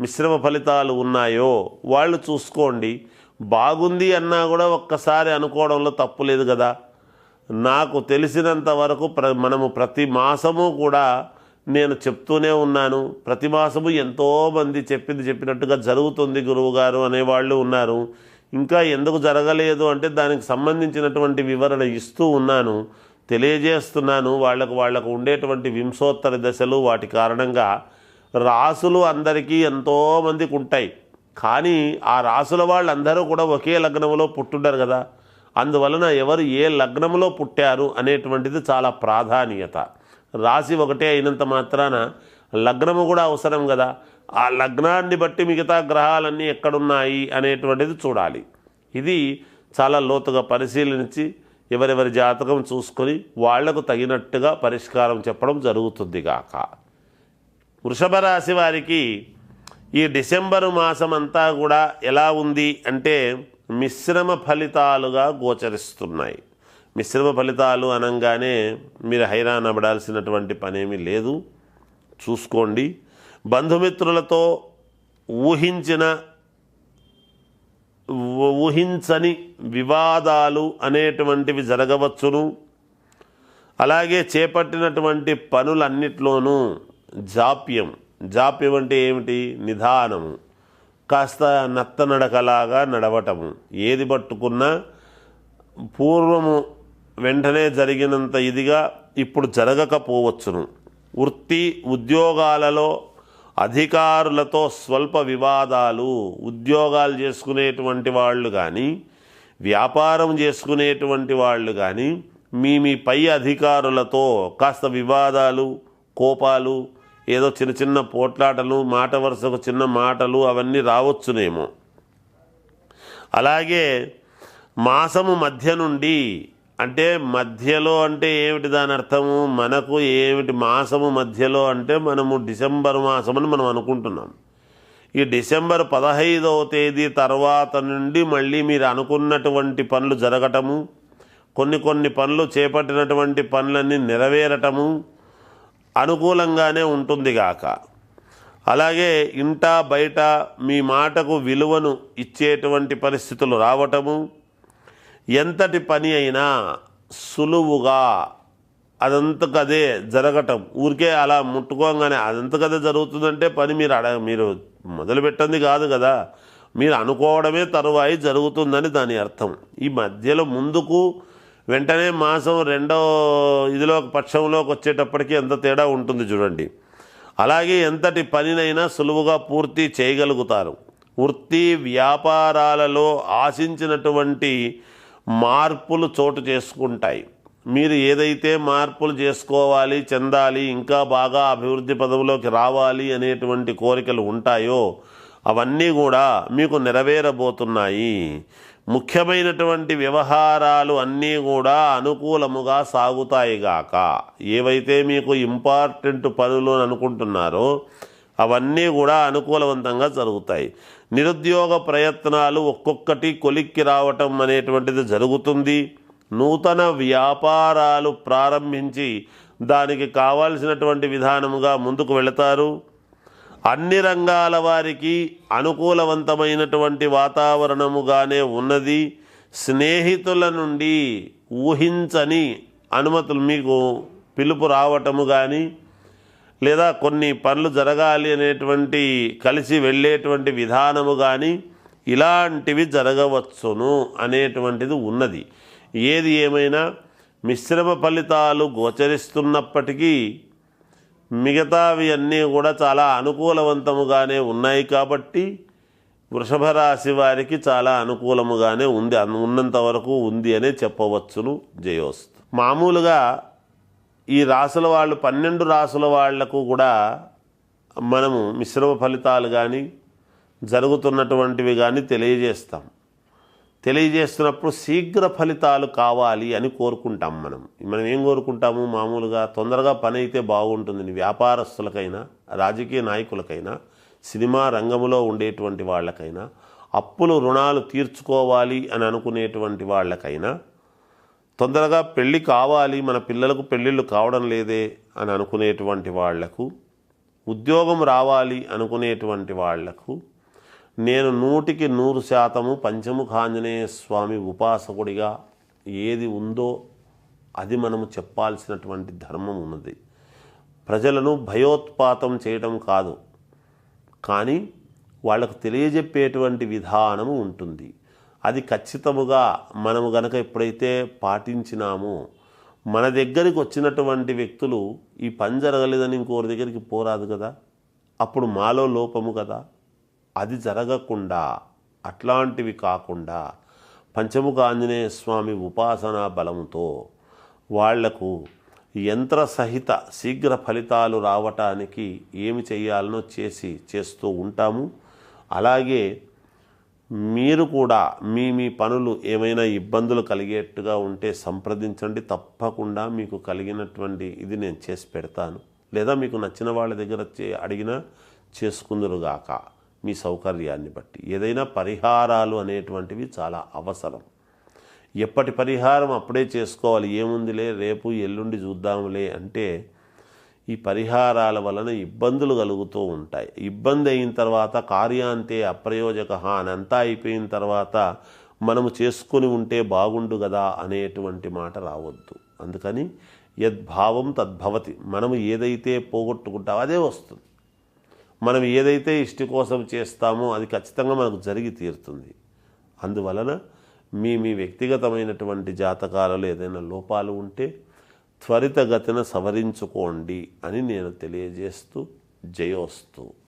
మిశ్రమ ఫలితాలు ఉన్నాయో వాళ్ళు చూసుకోండి. బాగుంది అన్నా కూడా ఒక్కసారి అనుకోవడంలో తప్పు లేదు కదా. నాకు తెలిసినంత వరకు ప్ర మనము ప్రతి మాసము కూడా నేను చెప్తూనే ఉన్నాను. ప్రతి మాసము ఎంతోమంది చెప్పింది చెప్పినట్టుగా జరుగుతుంది గురువుగారు అనేవాళ్ళు ఉన్నారు. ఇంకా ఎందుకు జరగలేదు అంటే దానికి సంబంధించినటువంటి వివరణ ఇస్తూ ఉన్నాను. తెలియజేస్తున్నాను. వాళ్ళకు వాళ్ళకు ఉండేటువంటి వింశోత్తర దశలు వాటి కారణంగా రాసులు అందరికీ ఎంతోమందికి ఉంటాయి కానీ ఆ రాసుల వాళ్ళందరూ కూడా ఒకే లగ్నంలో పుట్టుండరు కదా. అందువలన ఎవరు ఏ లగ్నంలో పుట్టారు అనేటువంటిది చాలా ప్రాధాన్యత. రాశి ఒకటే అయినంత మాత్రాన లగ్నము కూడా అవసరం కదా. ఆ లగ్నాన్ని బట్టి మిగతా గ్రహాలన్నీ ఎక్కడున్నాయి అనేటువంటిది చూడాలి. ఇది చాలా లోతుగా పరిశీలించి ఎవరెవరి జాతకం చూసుకొని వాళ్ళకు తగినట్టుగా పరిష్కారం చెప్పడం జరుగుతుంది గాక. వృషభ రాశి వారికి ఈ డిసెంబరు మాసం అంతా కూడా ఎలా ఉంది అంటే మిశ్రమ ఫలితాలుగా గోచరిస్తున్నాయి. మిశ్రమ ఫలితాలు అనగానే మీరు హైరాన్ పడాల్సినటువంటి పనేమీ లేదు. చూసుకోండి. బంధుమిత్రులతో ఊహించిన ఊహించని వివాదాలు అనేటువంటివి జరగవచ్చును. అలాగే చేపట్టినటువంటి పనులన్నిట్లోనూ జాప్యం. జాప్యం అంటే ఏమిటి? నిదానము. కాస్త నత్తనడకలాగా నడవటము. ఏది పట్టుకున్నా పూర్వము వెంటనే జరిగినంత ఇదిగా ఇప్పుడు జరగకపోవచ్చును. వృత్తి ఉద్యోగాలలో అధికారులతో స్వల్ప వివాదాలు ఉద్యోగాలు చేసుకునేటువంటి వాళ్ళు కానీ వ్యాపారం చేసుకునేటువంటి వాళ్ళు కానీ మీ మీ పై అధికారులతో కాస్త వివాదాలు కోపాలు ఏదో చిన్న చిన్న పోట్లాటలు మాట వరుసకు చిన్న మాటలు అవన్నీ రావచ్చునేమో. అలాగే మాసము మధ్య నుండి అంటే మధ్యలో అంటే ఏమిటి దాని అర్థము? మనకు ఏమిటి మాసము మధ్యలో అంటే మనము డిసెంబర్ మాసం అని మనం అనుకుంటున్నాం. ఈ డిసెంబర్ పదహైదవ తేదీ తర్వాత నుండి మళ్ళీ మీరు అనుకున్నటువంటి పనులు జరగటము కొన్ని కొన్ని పనులు చేపట్టినటువంటి పనులన్నీ నెరవేరటము అనుకూలంగానే ఉంటుంది గాక. అలాగే ఇంట బయట మీ మాటకు విలువను ఇచ్చేటువంటి పరిస్థితులు రావటము ఎంతటి పని అయినా సులువుగా అదంతకదే జరగటం. ఊరికే అలా ముట్టుకోగానే అదంతకదే జరుగుతుందంటే పని మీరు అడ మీరు మొదలుపెట్టింది కాదు కదా. మీరు అనుకోవడమే తరువాయి జరుగుతుందని దాని అర్థం. ఈ మధ్యలో ముందుకు వెంటనే మాసం రెండో ఇదిలో పక్షంలోకి వచ్చేటప్పటికి ఎంత తేడా ఉంటుంది చూడండి. అలాగే ఎంతటి పనినైనా సులువుగా పూర్తి చేయగలుగుతారు. వృత్తి వ్యాపారాలలో ఆశించినటువంటి మార్పులు చోటు చేసుకుంటాయి. మీరు ఏదైతే మార్పులు చేసుకోవాలి చెందాలి ఇంకా బాగా అభివృద్ధి పదవిలోకి రావాలి అనేటువంటి కోరికలు ఉంటాయో అవన్నీ కూడా మీకు నెరవేరబోతున్నాయి. ముఖ్యమైనటువంటి వ్యవహారాలు అన్నీ కూడా అనుకూలముగా సాగుతాయి గాక. ఏవైతే మీకు ఇంపార్టెంట్ పనులు అని అనుకుంటున్నారో అవన్నీ కూడా అనుకూలవంతంగా జరుగుతాయి. నిరుద్యోగ ప్రయత్నాలు ఒక్కొక్కటి కొలిక్కి రావటం అనేటువంటిది జరుగుతుంది. నూతన వ్యాపారాలు ప్రారంభించి దానికి కావాల్సినటువంటి విధానముగా ముందుకు వెళతారు. అన్ని రంగాల వారికి అనుకూలవంతమైనటువంటి వాతావరణముగానే ఉన్నది. స్నేహితుల నుండి ఊహించని అనుమతులు మీకు పిలుపు రావటము కానీ లేదా కొన్ని పనులు జరగాలి అనేటువంటి కలిసి వెళ్ళేటువంటి విధానము కానీ ఇలాంటివి జరగవచ్చును అనేటువంటిది ఉన్నది. ఏది ఏమైనా మిశ్రమ ఫలితాలు గోచరిస్తున్నప్పటికీ మిగతావి అన్నీ కూడా చాలా అనుకూలవంతముగానే ఉన్నాయి కాబట్టి వృషభ రాశి వారికి చాలా అనుకూలముగానే ఉంది. ఉన్నంత వరకు ఉంది అనే చెప్పవచ్చును జయోస్తు. మామూలుగా ఈ రాసుల వాళ్ళు పన్నెండు రాసుల వాళ్ళకు కూడా మనము మిశ్రమ ఫలితాలు కానీ జరుగుతున్నటువంటివి కానీ తెలియజేస్తాం. తెలియజేస్తున్నప్పుడు శీఘ్ర ఫలితాలు కావాలి అని కోరుకుంటాం మనం. మనం ఏం కోరుకుంటాము? మామూలుగా తొందరగా పని అయితే బాగుంటుంది. వ్యాపారస్తులకైనా రాజకీయ నాయకులకైనా సినిమా రంగంలో ఉండేటువంటి వాళ్ళకైనా అప్పులు రుణాలు తీర్చుకోవాలి అని అనుకునేటువంటి వాళ్ళకైనా తొందరగా పెళ్ళి కావాలి మన పిల్లలకు పెళ్ళిళ్ళు కావడం లేదే అని అనుకునేటువంటి వాళ్ళకు ఉద్యోగం రావాలి అనుకునేటువంటి వాళ్ళకు నేను నూటికి నూరు శాతము పంచముఖాంజనేయ స్వామి ఉపాసకుడిగా ఏది ఉందో అది మనము చెప్పాల్సినటువంటి ధర్మం ఉన్నది. ప్రజలను భయోత్పాతం చేయడం కాదు. కానీ వాళ్ళకు తెలియజెప్పేటువంటి విధానము ఉంటుంది. అది ఖచ్చితముగా మనము గనక ఎప్పుడైతే పాటించినామో మన దగ్గరికి వచ్చినటువంటి వ్యక్తులు ఈ పని జరగలేదని ఇంకోరి దగ్గరికి పోరాదు కదా? అప్పుడు మాలో లోపము కదా? అది జరగకుండా అట్లాంటివి కాకుండా పంచముఖ ఆంజనేయ స్వామి ఉపాసనా బలముతో వాళ్ళకు యంత్ర సహిత శీఘ్ర ఫలితాలు రావటానికి ఏమి చేయాలనో చేసి చేస్తూ ఉంటాము. అలాగే మీరు కూడా మీ మీ పనులు ఏమైనా ఇబ్బందులు కలిగేట్టుగా ఉంటే సంప్రదించండి. తప్పకుండా మీకు కలిగినటువంటి ఇది నేను చేసి పెడతాను. లేదా మీకు నచ్చిన వాళ్ళ దగ్గర అడిగినా చేసుకుందరుగాక. మీ సౌకర్యాన్ని బట్టి. ఏదైనా పరిహారాలు అనేటువంటివి చాలా అవసరం. ఎప్పటి పరిహారం అప్పుడే చేసుకోవాలి. ఏముందిలే రేపు ఎల్లుండి చూద్దాములే అంటే ఈ పరిహారాల వలన ఇబ్బందులు కలుగుతూ ఉంటాయి. ఇబ్బంది అయిన తర్వాత కార్యాంతే అప్రయోజక అనంతా అయిపోయిన తర్వాత మనము చేసుకొని ఉంటే బాగుండు కదా అనేటువంటి మాట రావద్దు. అందుకని యద్భావం తద్భవతి. మనము ఏదైతే పోగొట్టుకుంటామో అదే వస్తుంది. మనం ఏదైతే ఇష్టి కోసం చేస్తామో అది ఖచ్చితంగా మనకు జరిగి తీరుతుంది. అందువలన మీ మీ వ్యక్తిగతమైనటువంటి జాతకాలలో ఏదైనా లోపాలు ఉంటే త్వరితగతిన సవరించుకోండి అని నేను తెలియజేస్తూ జయోస్తు.